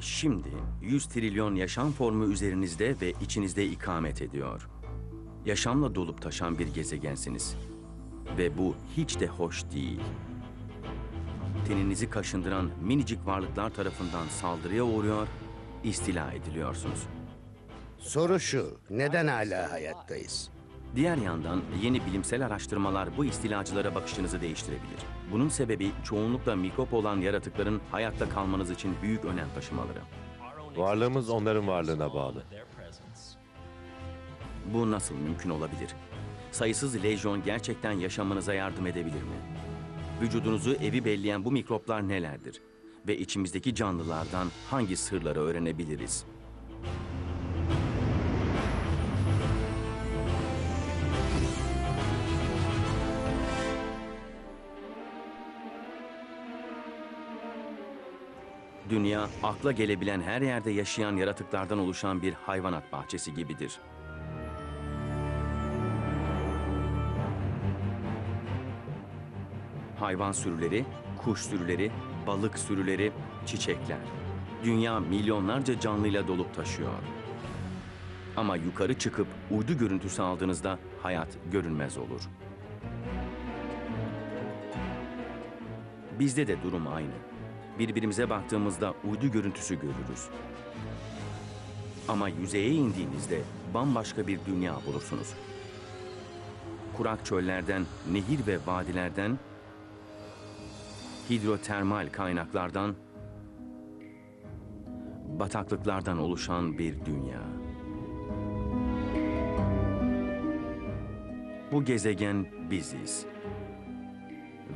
Şimdi 100 trilyon yaşam formu üzerinizde ve içinizde ikamet ediyor. Yaşamla dolup taşan bir gezegensiniz. Ve bu hiç de hoş değil. Teninizi kaşındıran minicik varlıklar tarafından saldırıya uğruyor, istila ediliyorsunuz. Soru şu, neden hala hayattayız? Diğer yandan yeni bilimsel araştırmalar bu istilacılara bakışınızı değiştirebilir. Bunun sebebi çoğunlukla mikrop olan yaratıkların hayatta kalmanız için büyük önem taşımaları. Varlığımız onların varlığına bağlı. Bu nasıl mümkün olabilir? Sayısız lejyon gerçekten yaşamanıza yardım edebilir mi? Vücudunuzu evi belleyen bu mikroplar nelerdir? Ve içimizdeki canlılardan hangi sırları öğrenebiliriz? Dünya, akla gelebilen her yerde yaşayan yaratıklardan oluşan bir hayvanat bahçesi gibidir. hayvan sürüleri, kuş sürüleri, balık sürüleri, çiçekler. Dünya milyonlarca canlıyla dolup taşıyor. Ama yukarı çıkıp uydu görüntüsü aldığınızda hayat görünmez olur. Bizde de durum aynı. Birbirimize baktığımızda uydu görüntüsü görürüz. Ama yüzeye indiğinizde bambaşka bir dünya bulursunuz. Kurak çöllerden, nehir ve vadilerden hidrotermal kaynaklardan, bataklıklardan oluşan bir dünya. Bu gezegen biziz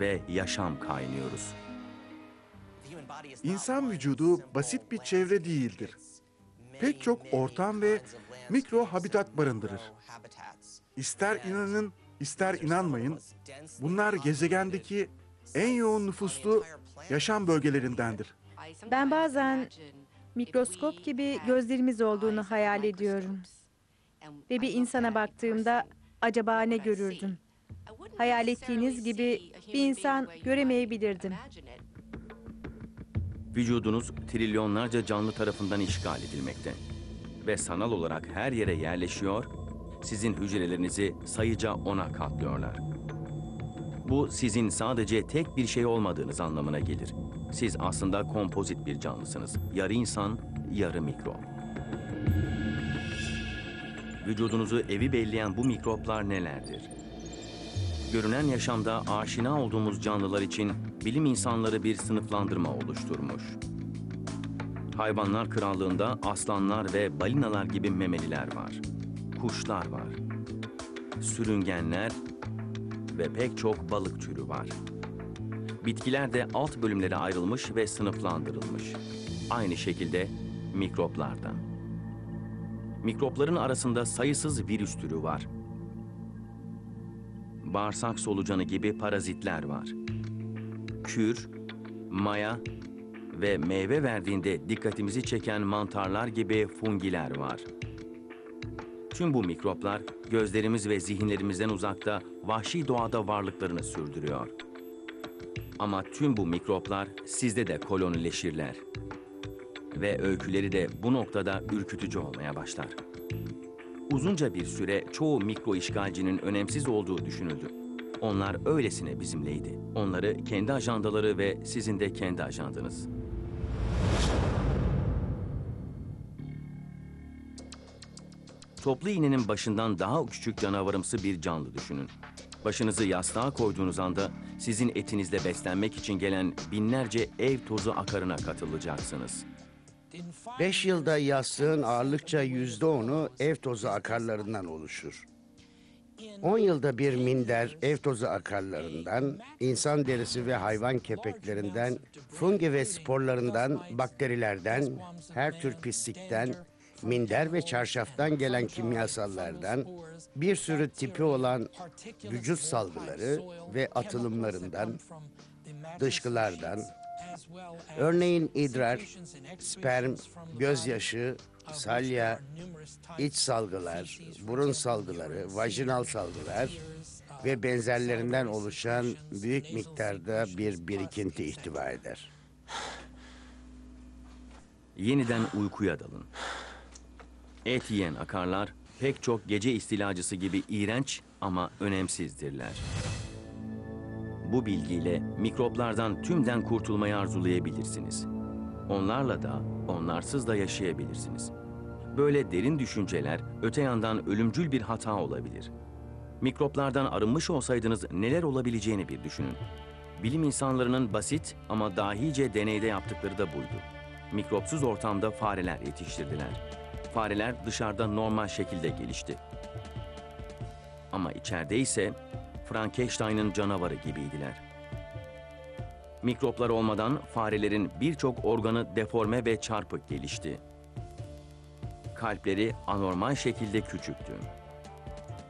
ve yaşam kaynıyoruz. İnsan vücudu basit bir çevre değildir. Pek çok ortam ve mikro habitat barındırır. İster inanın, ister inanmayın, bunlar gezegendeki en yoğun nüfuslu yaşam bölgelerindendir. Ben bazen mikroskop gibi gözlerimiz olduğunu hayal ediyorum. Ve bir insana baktığımda acaba ne görürdüm? Hayal ettiğiniz gibi bir insan göremeyebilirdim. Vücudunuz trilyonlarca canlı tarafından işgal edilmekte ve sanal olarak her yere yerleşiyor, sizin hücrelerinizi sayıca ona katlıyorlar. Bu sizin sadece tek bir şey olmadığınız anlamına gelir. Siz aslında kompozit bir canlısınız. Yarı insan, yarı mikrop. Vücudunuzu evi belleyen bu mikroplar nelerdir? Görünen yaşamda aşina olduğumuz canlılar için bilim insanları bir sınıflandırma oluşturmuş. Hayvanlar krallığında aslanlar ve balinalar gibi memeliler var. Kuşlar var. Sürüngenler ve pek çok balık türü var. Bitkiler de alt bölümlere ayrılmış ve sınıflandırılmış. Aynı şekilde mikroplardan. Mikropların arasında sayısız virüs türü var. Bağırsak solucanı gibi parazitler var. Kür, maya ve meyve verdiğinde dikkatimizi çeken mantarlar gibi fungiler var. Tüm bu mikroplar gözlerimiz ve zihinlerimizden uzakta vahşi doğada varlıklarını sürdürüyor. Ama tüm bu mikroplar sizde de kolonileşirler. Ve öyküleri de bu noktada ürkütücü olmaya başlar. Uzunca bir süre çoğu mikro işgalcinin önemsiz olduğu düşünüldü. Onlar öylesine bizimleydi. Onları kendi ajandaları ve sizin de kendi ajandanız. Toplu iğnenin başından daha küçük canavarımsı bir canlı düşünün. Başınızı yastığa koyduğunuz anda sizin etinizle beslenmek için gelen binlerce ev tozu akarına katılacaksınız. Beş yılda yastığın ağırlıkça yüzde onu ev tozu akarlarından oluşur. On yılda bir minder ev tozu akarlarından, insan derisi ve hayvan kepeklerinden, fungi ve sporlarından, bakterilerden, her tür pislikten, minder ve çarşaftan gelen kimyasallardan, bir sürü tipi olan vücut salgıları ve atılımlarından, dışkılardan, örneğin idrar, sperm, gözyaşı, salya, iç salgılar, burun salgıları, vajinal salgılar ve benzerlerinden oluşan büyük miktarda bir birikinti ihtiva eder. yeniden uykuya dalın. Et yiyen akarlar pek çok gece istilacısı gibi iğrenç ama önemsizdirler. Bu bilgiyle mikroplardan tümden kurtulmayı arzulayabilirsiniz. Onlarla da, onlarsız da yaşayabilirsiniz. Böyle derin düşünceler öte yandan ölümcül bir hata olabilir. Mikroplardan arınmış olsaydınız neler olabileceğini bir düşünün. Bilim insanlarının basit ama dahice deneyde yaptıkları da buydu. Mikropsuz ortamda fareler yetiştirdiler. Fareler dışarıda normal şekilde gelişti. Ama içeride ise Frankenstein'ın canavarı gibiydiler. Mikroplar olmadan farelerin birçok organı deforme ve çarpık gelişti. Kalpleri anormal şekilde küçüktü.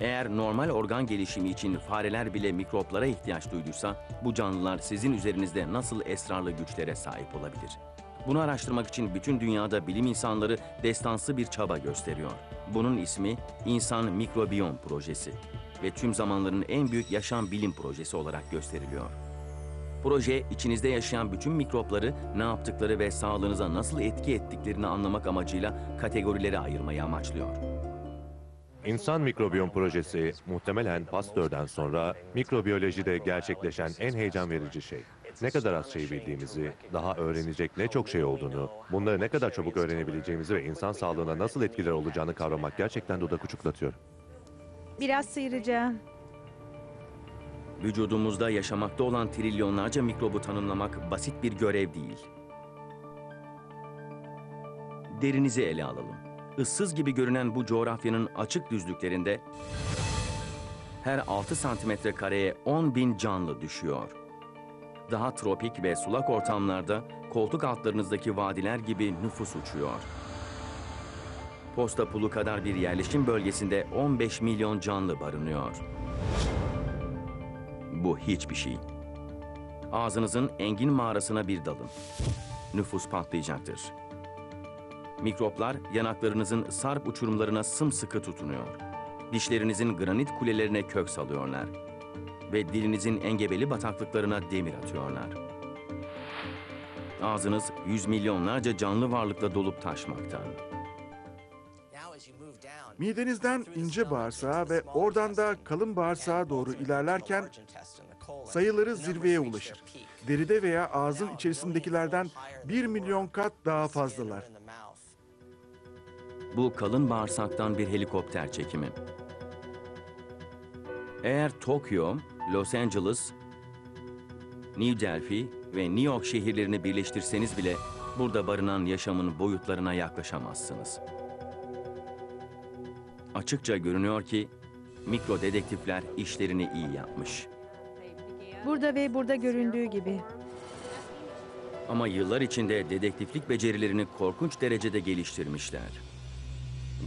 Eğer normal organ gelişimi için fareler bile mikroplara ihtiyaç duyduysa, bu canlılar sizin üzerinizde nasıl esrarlı güçlere sahip olabilir? Bunu araştırmak için bütün dünyada bilim insanları destansı bir çaba gösteriyor. Bunun ismi İnsan Mikrobiyom Projesi ve tüm zamanların en büyük yaşam bilim projesi olarak gösteriliyor. Proje, içinizde yaşayan bütün mikropları ne yaptıkları ve sağlığınıza nasıl etki ettiklerini anlamak amacıyla kategorilere ayırmayı amaçlıyor. İnsan Mikrobiyom Projesi muhtemelen Pasteur'den sonra mikrobiyolojide gerçekleşen en heyecan verici şey. Ne kadar az şey bildiğimizi, daha öğrenecek ne çok şey olduğunu, bunları ne kadar çabuk öğrenebileceğimizi ve insan sağlığına nasıl etkiler olacağını kavramak gerçekten dudak uçuklatıyor. Biraz sıyıracağım. Vücudumuzda yaşamakta olan trilyonlarca mikrobu tanımlamak basit bir görev değil. Derinizi ele alalım. Issız gibi görünen bu coğrafyanın açık düzlüklerinde her 6 santimetre kareye 10 bin canlı düşüyor. Daha tropik ve sulak ortamlarda koltuk altlarınızdaki vadiler gibi nüfus uçuyor. Posta pulu kadar bir yerleşim bölgesinde 15 milyon canlı barınıyor. Bu hiçbir şey. Ağzınızın engin mağarasına bir dalın. Nüfus patlayacaktır. Mikroplar yanaklarınızın sarp uçurumlarına sımsıkı tutunuyor. Dişlerinizin granit kulelerine kök salıyorlar. Ve dilinizin engebeli bataklıklarına demir atıyorlar. Ağzınız yüz milyonlarca canlı varlıkla dolup taşmakta. Midenizden ince bağırsağa ve oradan da kalın bağırsağa doğru ilerlerken sayıları zirveye ulaşır. Deride veya ağzın içerisindekilerden 1 milyon kat daha fazlalar. Bu kalın bağırsaktan bir helikopter çekimi. Eğer Tokyo, Los Angeles, New Delhi ve New York şehirlerini birleştirseniz bile burada barınan yaşamın boyutlarına yaklaşamazsınız. Açıkça görünüyor ki mikro dedektifler işlerini iyi yapmış. Burada ve burada göründüğü gibi. Ama yıllar içinde dedektiflik becerilerini korkunç derecede geliştirmişler.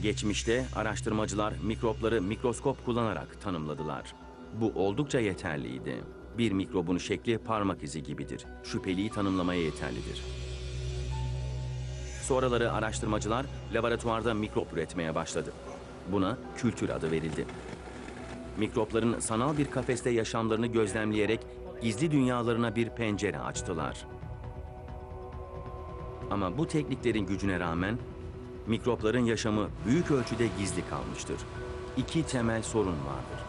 Geçmişte araştırmacılar mikropları mikroskop kullanarak tanımladılar. Bu oldukça yeterliydi. Bir mikrobun şekli parmak izi gibidir. Şüpheliyi tanımlamaya yeterlidir. Sonraları araştırmacılar laboratuvarda mikrop üretmeye başladı. Buna kültür adı verildi. Mikropların sanal bir kafeste yaşamlarını gözlemleyerek gizli dünyalarına bir pencere açtılar. Ama bu tekniklerin gücüne rağmen mikropların yaşamı büyük ölçüde gizli kalmıştır. İki temel sorun vardır.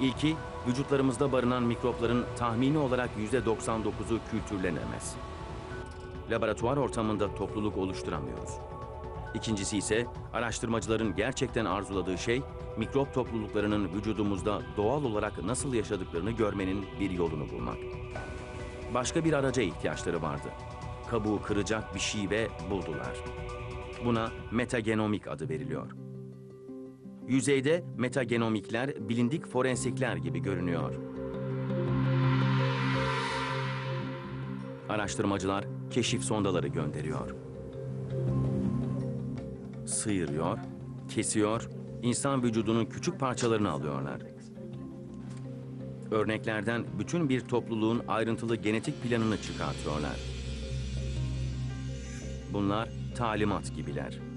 İlki, vücutlarımızda barınan mikropların tahmini olarak %99'u kültürlenemez. Laboratuvar ortamında topluluk oluşturamıyoruz. İkincisi ise araştırmacıların gerçekten arzuladığı şey mikrop topluluklarının vücudumuzda doğal olarak nasıl yaşadıklarını görmenin bir yolunu bulmak. Başka bir araca ihtiyaçları vardı. Kabuğu kıracak bir şey ve buldular. Buna metagenomik adı veriliyor. Yüzeyde metagenomikler bilindik forensikler gibi görünüyor. Araştırmacılar keşif sondaları gönderiyor. Sıyırıyor, kesiyor, insan vücudunun küçük parçalarını alıyorlar. Örneklerden bütün bir topluluğun ayrıntılı genetik planını çıkartıyorlar. Bunlar talimat gibiler.